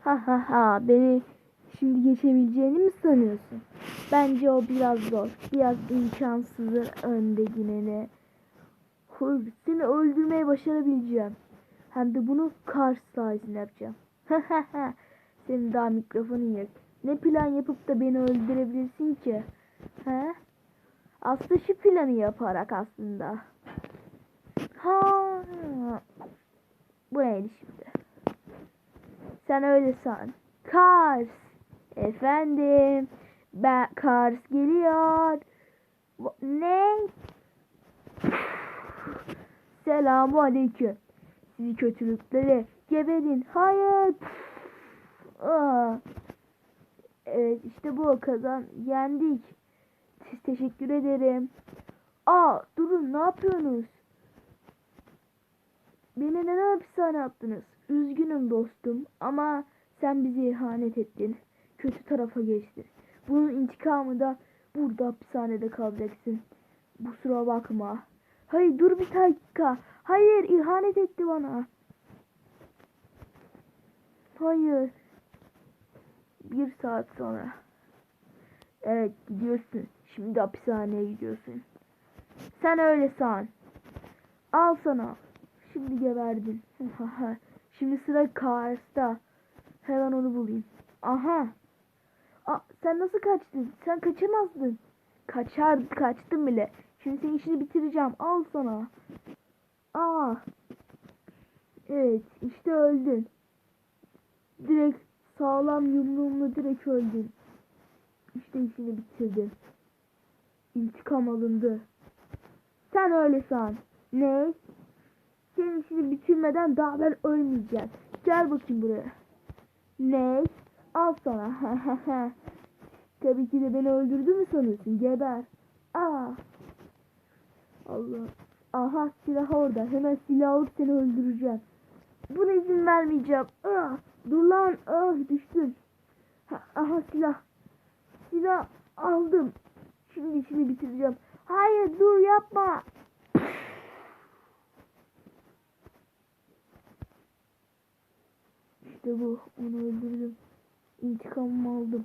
Ha ha ha beni şimdi geçebileceğini mi sanıyorsun? Bence o biraz zor. Biraz imkansızın önde Hır, Seni öldürmeye başarabileceğim. Hem de bunu karşı sayesinde yapacağım. Senin daha mikrofonun yok. Ne plan yapıp da beni öldürebilirsin ki? He? Aslında şu planı yaparak aslında. Ha. Bu neydi şimdi? Sen öyle san. Kars. Efendim. Ben Kars geliyor. Ne? Selamu aleyküm. Sizi kötülükleri geberin. Hayır. Aa. Evet işte bu kazan yendik. Siz teşekkür ederim. Aa durun ne yapıyorsunuz? Beni neden hapishane attınız? Üzgünüm dostum ama sen bizi ihanet ettin. Kötü tarafa geçtin. Bunun intikamı da burada hapishanede kalacaksın. Kusura bakma. Hayır dur bir dakika. Hayır ihanet etti bana. Hayır. Bir saat sonra. Evet gidiyorsun. Şimdi hapishaneye gidiyorsun. Sen öyle san. Al sana. Şimdi geberdin. Şimdi sıra Kars'ta. Hemen onu bulayım. Aha. Aa, sen nasıl kaçtın? Sen kaçamazdın. Kaçar, kaçtın bile. Şimdi senin işini bitireceğim. Al sana. Aa. Evet, işte öldün. Direkt sağlam yumruğumla direkt öldün. İşte işini bitirdin. İntikam alındı. Sen öyle san. Ne? Senin işini bitirmeden daha ben ölmeyeceğim. Gel bakayım buraya. Ne? Al sana. Tabii ki de beni öldürdü mü sanıyorsun? Geber. Aa. Allah. Aha silah orada. Hemen silah alıp seni öldüreceğim. Buna izin vermeyeceğim. Ah, dur lan. Ah, düştün. Ha, aha silah. Silah aldım. Şimdi işini bitireceğim. Hayır dur yapma. İşte bu. Onu öldürdüm. İntikamımı aldım.